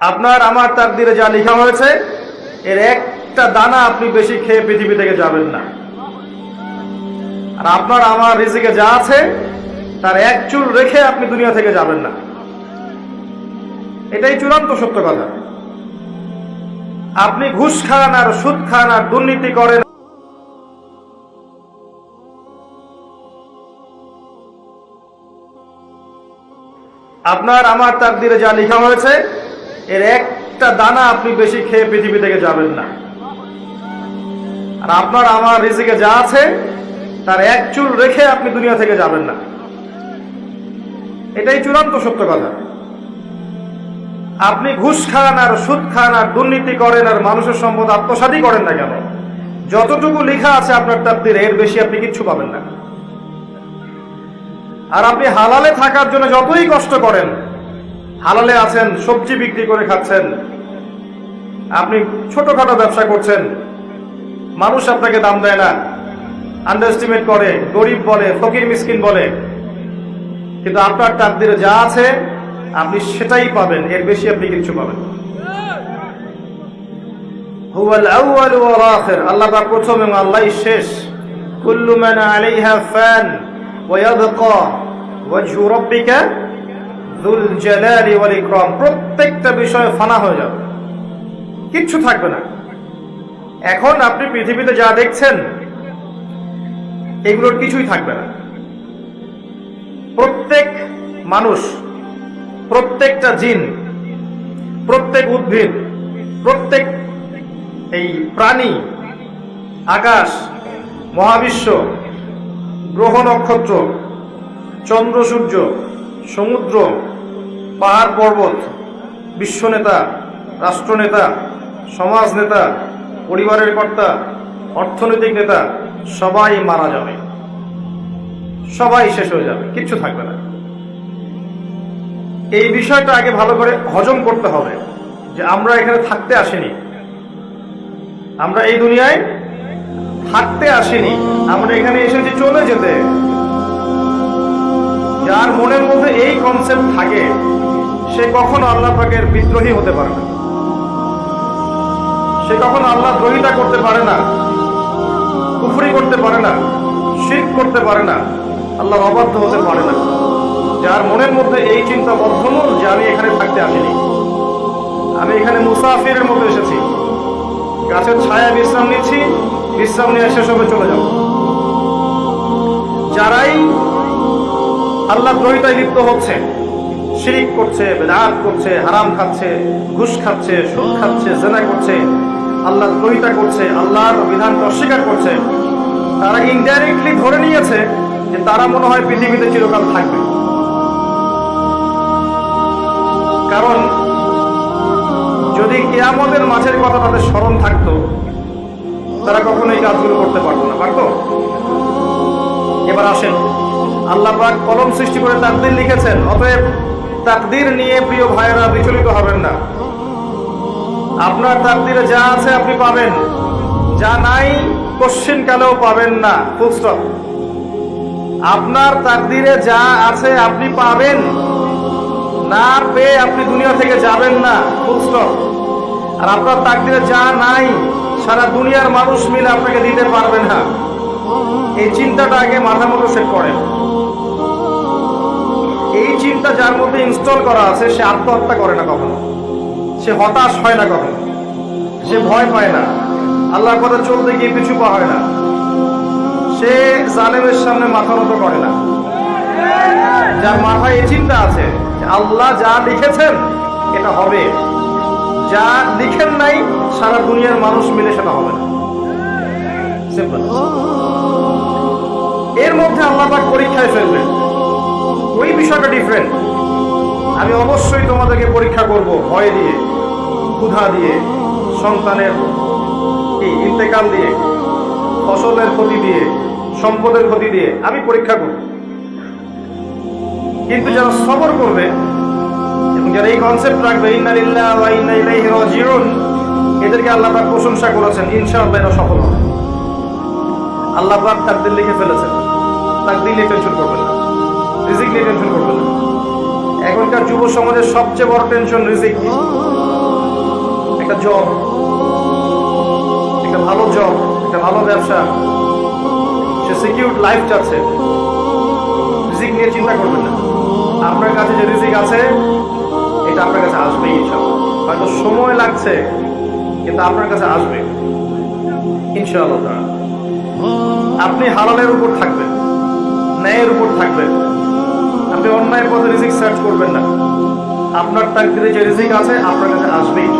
আপনার, আমার তাকদিরে যা লেখা হয়েছে, এর একটা দানা আপনি বেশি খেয়ে পৃথিবী থেকে যাবেন না। আর আপনার, আমার রিজিকে যা আছে, তার এক চুল রেখে আপনি দুনিয়া থেকে যাবেন না। এটাই চূড়ান্ত সত্য কথা। আপনি ঘুষ খান আর সুদ খান আর দুর্নীতি করেন। আপনার, আমার তাকদিরে যা লেখা হয়েছে এর একটা দানা আপনি বেশি খেয়ে পৃথিবী থেকে যাবেন না। আর আপনার আমার রিজিকে যা আছে, তার এক চুল রেখে আপনি দুনিয়া থেকে যাবেন না। এটাই চূড়ান্ত সত্য কথা। আপনি ঘুষ খান আর সুদ খান আর দুর্নীতি করেন আর মানুষের সম্পদ আত্মসাতই করেন না কেন? যতটুকু লেখা আছে আপনার তাকদিরে এর বেশি আপনি কিচ্ছু পাবেন না। আর আপনি হালালে থাকার জন্য যতই কষ্ট করেন হালালে আছেন, সবজি বিক্রি করে খাচ্ছেন। আপনি ছোটখাটো ব্যবসা করছেন। মানুষ আপনাকে দাম দেয় না। আন্ডারস্টিমেট করে, গরিব বলে, ফকির মিসকিন বলে। কিন্তু আপনার তাকদিরে যা আছে, আপনি সেটাই পাবেন। এর বেশি আপনি কিছু পাবেন আল্লাহ প্রথম এবং আল্লাহই শেষ। কুল্লু মান আলাইহা ফান ওয়া ওয়াজহু রাব্বিকা প্রত্যেকটা বিষয় ফানা হয়ে যাবে। কিচ্ছু থাকবে না। এখন আপনি পৃথিবীতে যা দেখছেন, এগুলোর কিছুই থাকবে না। প্রত্যেক মানুষ, প্রত্যেকটা জিন, প্রত্যেক উদ্ভিদ, প্রত্যেক এই প্রাণী, আকাশ, মহাবিশ্ব, গ্রহ নক্ষত্র, চন্দ্র সূর্য, সমুদ্র পাহাড় পর্বত বিশ্বনেতা রাষ্ট্রনেতা সমাজ নেতা, পরিবারের কর্তা, অর্থনৈতিক নেতা, সবাই মারা যাবে। সবাই শেষ হয়ে যাবে, কিচ্ছু থাকবে না। এই বিষয়টা আগে ভালো করে হজম করতে হবে যে আমরা এখানে থাকতে আসিনি। আমরা এই দুনিয়ায় থাকতে আসিনি। আমরা এখানে এসেছি চলে যেতে। যার মনের মধ্যে এই কনসেপ্ট থাকে সে কখনো আল্লাহ পাকের বিদ্রোহী হতে পারে না। সে কখনো আল্লাহ দ্রোহিতা করতে পারে না, কুফরি করতে পারে না, শির করতে পারে না, আল্লাহ অবাধ্য হতে পারে না। যার মনের মধ্যে এই চিন্তা বদ্ধমূল যে আমি এখানে থাকতে আসিনি। আমি এখানে মুসাফিরের মতো এসেছি। গাছের ছায়া বিশ্রাম নিচ্ছি, বিশ্রাম নিয়ে শেষ হবে, চলে যাব। যারাই আল্লাহ দ্রোহিতায় লিপ্ত হচ্ছে শিরিক করছে, বেদাত করছে, হারাম খাচ্ছে, ঘুষ খাচ্ছে, সুদ খাচ্ছে, জেনা করছে আল্লাহ দ্রোহিতা করছে, আল্লাহর বিধানকে অস্বীকার করছে। তারা ইনডাইরেক্টলি ধরে নিয়েছে যে তারা মনে হয় পৃথিবীতে চিরকাল থাকবে। কারণ, যদি কেয়ামতের মাঝের কথা তাদের স্মরণ থাকতো, তারা কখনো এই কাজগুলো করতে পারতো না, পারতো? এবার আসেন। আল্লাহ পাক কলম সৃষ্টি করে তার দিন লিখেছেন, অতএব তাকদির নিয়ে প্রিয় ভাইয়েরা বিচলিত হবেন না। আপনার তাকদিরে যা আছে আপনি পাবেন। যা নাই, কোশ্চিন কালেও পাবেন না। ফুল স্টপ আপনার তাকদিরে যা আছে আপনি পাবেন। না পেয়ে আপনি দুনিয়া থেকে যাবেন না। ফুল স্টপ আর আপনার তাকদিরে যা নাই, সারা দুনিয়ার মানুষ মিলে আপনাকে দিতে পারবে না। এই চিন্তাটা আগে মাথা মতো সেট করেন। এই যার মধ্যে ইনস্টল করা আছে, সে আত্মহত্যা করে না কখনো। সে হতাশ হয় না কখনো। সে ভয় পায় না। আল্লাহর কথা চলতে গিয়ে পিছু পা হয় না। সে জালেমের সামনে মাথা মতো করে না। যার মাথায় এই চিন্তা আছে আল্লাহ যা লিখেছেন, এটা হবে। যা লিখেন নাই, সারা দুনিয়ার মানুষ মিলে সেটা হবে না। এর মধ্যে আল্লাহ পাক পরীক্ষায় ফেলবেন। ওই বিষয়টা ডিফারেন্ট আমি অবশ্যই তোমাদেরকে পরীক্ষা করব ভয় দিয়ে, ক্ষুধা দিয়ে, সন্তানের কি, ইন্তেকাল দিয়ে, ফসলের ক্ষতি দিয়ে, সম্পদের ক্ষতি দিয়ে আমি পরীক্ষা করব। কিন্তু যারা সবর করবে এবং যারা এই কনসেপ্ট রাখবে এদেরকে আল্লাহ পাক প্রশংসা করেছেন, ইনশাআল্লাহ এরা সফল হবে। আল্লাহ পাক তাকদির লিখে ফেলেছেন। তাকদির নিয়ে টেনশন করবেন না রিজিক নিয়ে টেনশন করবেন না। এখনকার যুব সমাজের সবচেয়ে বড় টেনশন রিজিক। একটা জব একটা ভালো জব একটা ভালো ব্যবসা। সে সিকিউর লাইফ চাচ্ছে রিজিক নিয়ে চিন্তা করবেন না। আপনার কাছে যে রিজিক আছে, এটা আপনার কাছে আসবেই ইনশাআল্লাহ। হয়তো সময় লাগছে, কিন্তু আপনার কাছে আসবে। ইনশাআল্লাহ। আপনি হালালের উপর থাকবেন, ন্যায়ের উপর থাকবেন। আপনি অন্যায়ের পথে রিজিক সার্চ করবেন না। আপনার তাকদিরে যে রিজিক আছে, আপনার কাছে আসবেই।